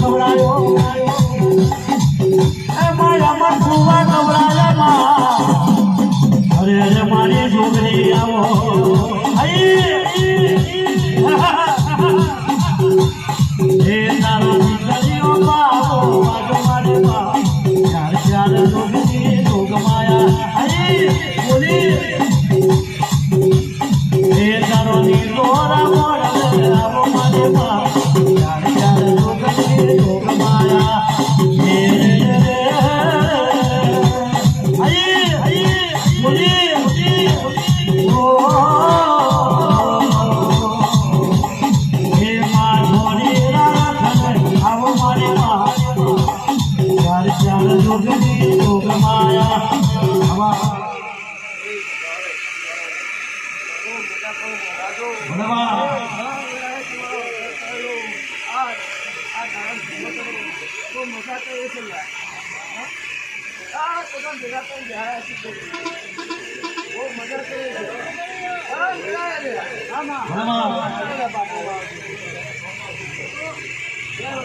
ખવડાયો એ મારા મન મારી છોકરી આવો. રાખન આ મારે માં ચાર ચાર જોગની જોગ માયા આવા ભણવા ભણવા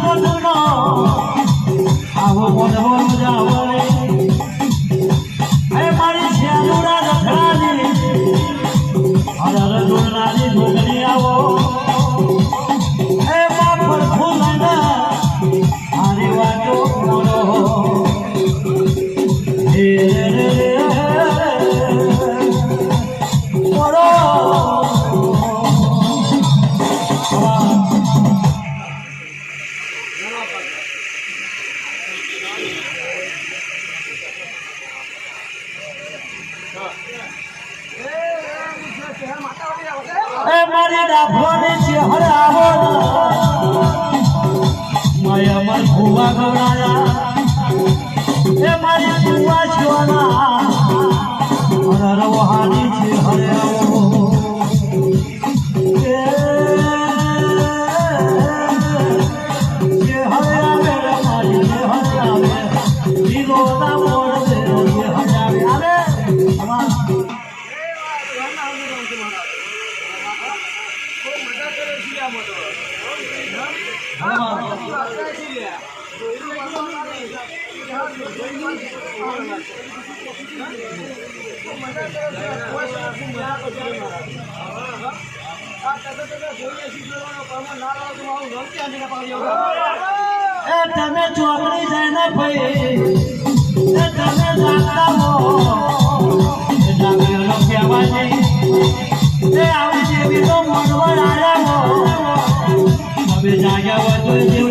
মন যাও મારી ડાભોની આવો એ ના તમે ચોકડી જઈને ભાઈ. એ તમે જાણતા હો તમે કહેવાય કહેવાય નહીં એ આવી જેવી